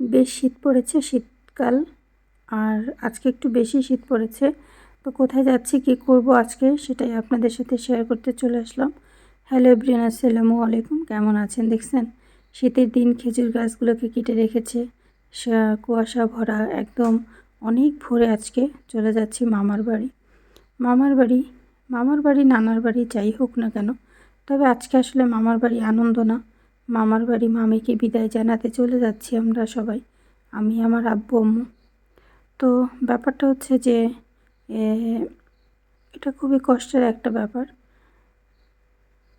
বেশ শীত পড়েছে শীতকাল, আর আজকে একটু বেশি শীত পড়েছে। তো কোথায় যাচ্ছি, কি করব আজকে সেটাই আপনাদের সাথে শেয়ার করতে চলে আসলাম। হ্যালো এভরিয়ান আসসালামু আলাইকুম, কেমন আছেন দেখছেন? শীতের দিন খেজুর গাছগুলোকে কেটে রেখেছে কুয়াশা ভরা, একদম অনেক ভোরে আজকে চলে যাচ্ছি মামার বাড়ি। মামার বাড়ি মামার বাড়ি, নানার বাড়ি যাই হোক না কেন, তবে আজকে আসলে মামার বাড়ি আনন্দ না। মামার বাড়ি মামিকে বিদায় জানাতে চলে যাচ্ছি আমরা সবাই, আমি, আমার আব্বু, আম্মু। তো ব্যাপারটা হচ্ছে যে এটা খুবই কষ্টের একটা ব্যাপার।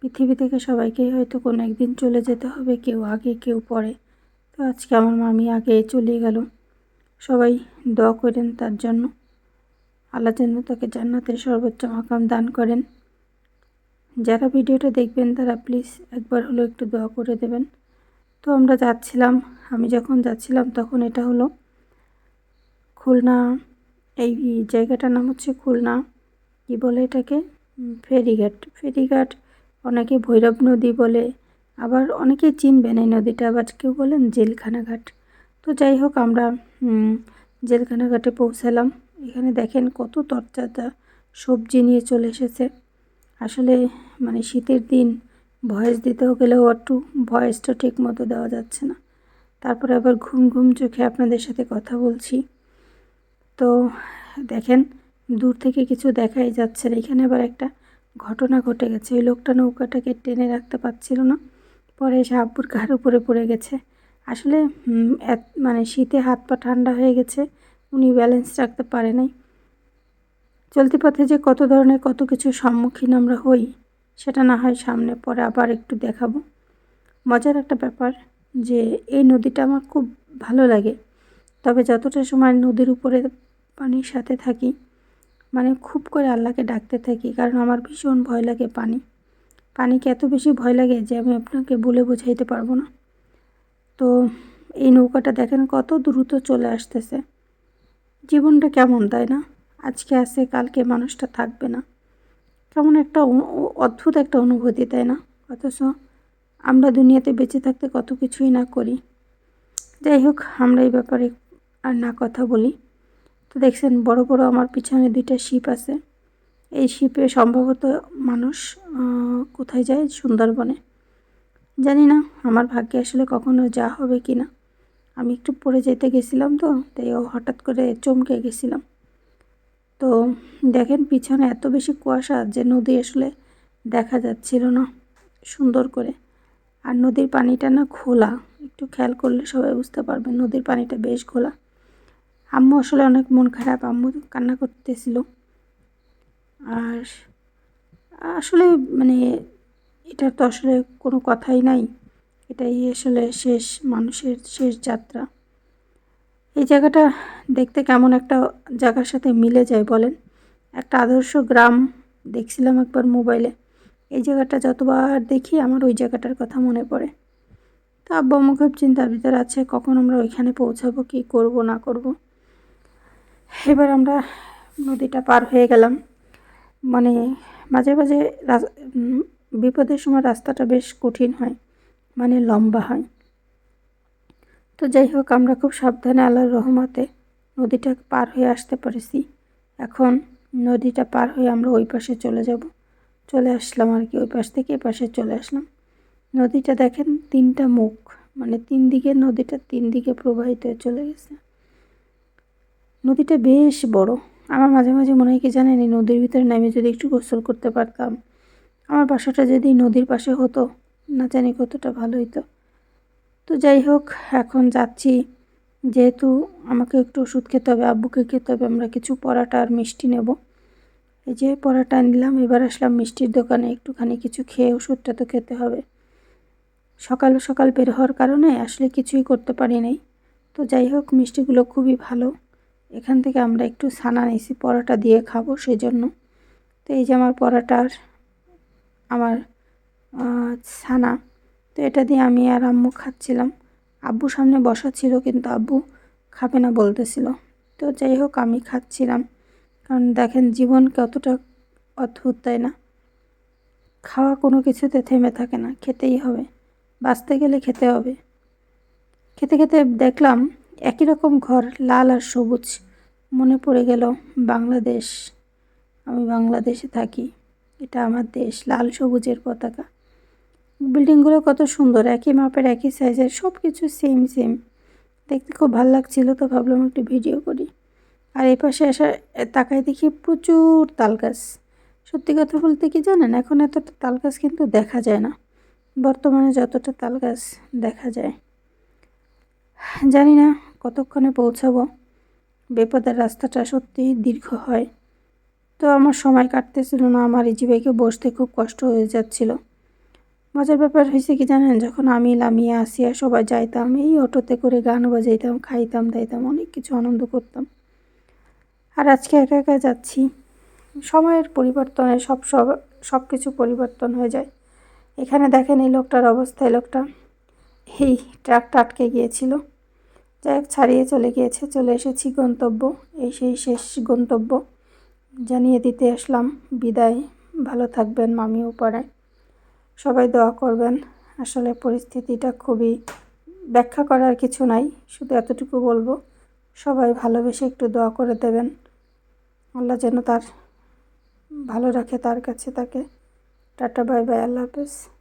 পৃথিবী থেকে সবাইকেই হয়তো কোনো একদিন চলে যেতে হবে, কেউ আগে, কেউ পরে। তো আজকে আমার মামি আগে চলে গেল। সবাই দোয়া করেন তার জন্য। আল্লাহ যেন তাকে জান্নাতের সর্বোচ্চ মাকাম দান করেন। যারা ভিডিওটা দেখবেন তারা প্লিজ একবার হলো একটু দোয়া করে দেবেন। তো আমরা যাচ্ছিলাম আমি যখন যাচ্ছিলাম তখন এটা হলো খুলনা এই জায়গাটার নাম হচ্ছে খুলনা কি বলে এটাকে? ফেরিঘাট। ফেরিঘাট অনেকে ভৈরব নদী বলে আবার অনেকে চিনবেন এই নদীটা আবার কেউ বলেন জেলখানা ঘাট। তো যাই হোক আমরা উম, জেলখানা ঘাটে পৌঁছালাম। এখানে দেখেন কত তরচাতা সবজি নিয়ে চলে এসেছে। আসলে মানে শীতের দিন ভয়েস দিতেও গেলেও একটু ভয়েসটা ঠিক মতো দেওয়া যাচ্ছে না। তারপরে আবার ঘুম ঘুম চোখে আপনাদের সাথে কথা বলছি। তো দেখেন, দূর থেকে কিছু দেখাই যাচ্ছে না। এখানে আবার একটা ঘটনা ঘটে গেছে। ওই লোকটা নৌকাটাকে টেনে রাখতে পারছিল না। পরে এসে আব্বুর ঘাড় উপরে পড়ে গেছে। আসলে মানে শীতে হাত পা ঠান্ডা হয়ে গেছে। উনি ব্যালেন্স রাখতে পারে নাই। চলতি পথে যে কত ধরনের কত কিছু সম্মুখীন আমরা হই, সেটা না হয় সামনে পরে আবার একটু দেখাবো। মজার একটা ব্যাপার যে এই নদীটা আমার খুব ভালো লাগে। তবে যতটা সময় নদীর উপরে পানির সাথে থাকি মানে খুব করে আল্লাহকে ডাকতে থাকি, কারণ আমার ভীষণ ভয় লাগে পানি। পানিকে এত বেশি ভয় লাগে যে আমি আপনাকে বলে বোঝাইতে পারব না। তো এই নৌকাটা দেখেন কত দ্রুত চলে আসতেছে। জীবনটা কেমন, তাই না? আজকে আছে, কালকে মানুষটা থাকবে না। কেমন একটা অদ্ভুত একটা অনুভূতি, তাই না? অথচ আমরা দুনিয়াতে বেঁচে থাকতে কত কিছুই না করি। যাই হোক, আমরা এই ব্যাপারে আর না কথা বলি। তো দেখছেন, বড় বড় আমার পিছনে দুইটা শিপ আছে। এই শিপে সম্ভবত মানুষ কোথায় যায়? সুন্দরবনে। জানি না, আমার ভাগ্যে আসলে কখনো যা হবে কি না আমি একটু পড়ে যেতে গেছিলাম তো, তাই ও হঠাৎ করে চমকে গেছিলাম। তো দেখেন পিছনে এত বেশি কুয়াশা যে নদী আসলে দেখা যাচ্ছিল না। সুন্দর করে। আর নদীর পানিটা না খোলা। একটু খেয়াল করলে সবাই বুঝতে পারবে নদীর পানিটা বেশ খোলা। আম্মু আসলে অনেক মন খারাপ, আম্মু কান্না করতেছিল। আর আসলে মানে এটা তো আসলে কোনো কথাই নাই। এটাই আসলে শেষ, মানুষের শেষ যাত্রা। এই জায়গাটা দেখতে কেমন একটা জায়গার সাথে মিলে যায় বলেন। একটা আদর্শ গ্রাম দেখছিলাম একবার মোবাইলে। এই জায়গাটা যতবার দেখি আমার ওই জায়গাটার কথা মনে পড়ে। তো আব্বা চিন্তার ভিতরে আছে, কখন আমরা ওইখানে পৌঁছাবো, কি করব, না করব। এবার আমরা নদীটা পার হয়ে গেলাম। মানে মাঝে মাঝে বিপদের সময় রাস্তাটা বেশ কঠিন হয় মানে লম্বা হয়। তো যাই হোক, আমরা খুব সাবধানে আল্লাহর রহমতে নদীটা পার হয়ে আসতে পেরেছি। এখন নদীটা পার হয়ে আমরা ওই পাশে চলে যাব। চলে আসলাম আর কি, ওই পাশ থেকে এ পাশে চলে আসলাম। নদীটা দেখেন তিনটা মুখ মানে তিন দিকে নদীটা তিন দিকে প্রবাহিত হয়ে চলে গেছে। নদীটা বেশ বড়। আমার মাঝে মাঝে মনে হয় কি জানেন, এই নদীর ভিতরে নেমে যদি একটু গোসল করতে পারতাম, আমার বাসাটা যদি নদীর পাশে হতো, না জানি কতটা ভালো হতো তো যাই হোক, এখন যাচ্ছি। যেহেতু আমাকে একটু ওষুধ খেতে হবে, আব্বুকে খেতে হবে, আমরা কিছু পরাটা আর মিষ্টি নেব। এই যে পরাটা নিলাম, এবার আসলাম মিষ্টির দোকানে, একটুখানি কিছু খেয়ে ওষুধটা তো খেতে হবে। সকাল সকাল বের হওয়ার কারণে আসলে কিছুই করতে পারি নাই। তো যাই হোক, মিষ্টিগুলো খুবই ভালো। এখান থেকে আমরা একটু ছানা নিয়েছি, পরাটা দিয়ে খাব সেই জন্য তো এই যে আমার পরাটার, আমার ছানা। তো এটা দিয়ে আমি আর আম্মু খাচ্ছিলাম। আব্বু সামনে বসা ছিল, কিন্তু আব্বু খাবে না বলতেছিল। তো যাই হোক, আমি খাচ্ছিলাম। কারণ দেখেন জীবন কতটা অদ্ভুত, তাই না? খাওয়া কোনো কিছুতে থেমে থাকে না, খেতেই হবে। বাঁচতে গেলে খেতে হবে। খেতে খেতে দেখলাম, একই রকম ঘর, লাল আর সবুজ। মনে পড়ে গেল, বাংলাদেশ। আমি বাংলাদেশে থাকি। এটা আমার দেশ, লাল সবুজের পতাকা। বিল্ডিংগুলো কত সুন্দর, একই মাপের, একই সাইজের সব কিছু সেম সেম দেখতে খুব ভালো লাগছিল তো ভাবলাম একটু ভিডিও করি। আর এই পাশে আসা তাকায় দেখি প্রচুর তাল গাছ সত্যি কথা বলতে কি জানেন, এখন এতটা তাল গাছ কিন্তু দেখা যায় না। বর্তমানে যতটা তাল গাছ দেখা যায়। জানি না কতক্ষণে পৌঁছাবো। বিপদের রাস্তাটা সত্যিই দীর্ঘ হয়। তো আমার সময় কাটতেছিল না, আমার এই জিবাইকে বসতে খুব কষ্ট হয়ে যাচ্ছিল। মজার ব্যাপার হয়েছে কি জানেন? যখন আমি, লামিয়া, আসিয়া সবাই যাইতাম, এই অটোতে করে গান বাজাইতাম, খাইতাম, দাইতাম, অনেক কিছু আনন্দ করতাম। আর আজকে একা একা যাচ্ছি। সময়ের পরিবর্তনে সব সব সব কিছু পরিবর্তন হয়ে যায়। এখানে দেখেন এই লোকটার অবস্থা, এই লোকটা এই ট্রাকটা আটকে গিয়েছিল। যাই হোক, ছাড়িয়ে চলে গিয়েছে, চলে এসেছি গন্তব্য। এই সেই শেষ গন্তব্য। জানিয়ে দিতে আসলাম, বিদায়। ভালো থাকবেন মামিও পড়ায়। সবাই দোয়া করবেন। আসলে পরিস্থিতিটা খুবই ব্যাখ্যা করার কিছু নাই, শুধু এতটুকু বলব, সবাই ভালোবেসে একটু দোয়া করে দেবেন। আল্লাহ যেন তার ভালো রাখে, তার কাছে তাকে। টাটা, বাই বাই, আল্লাহ হাফেজ।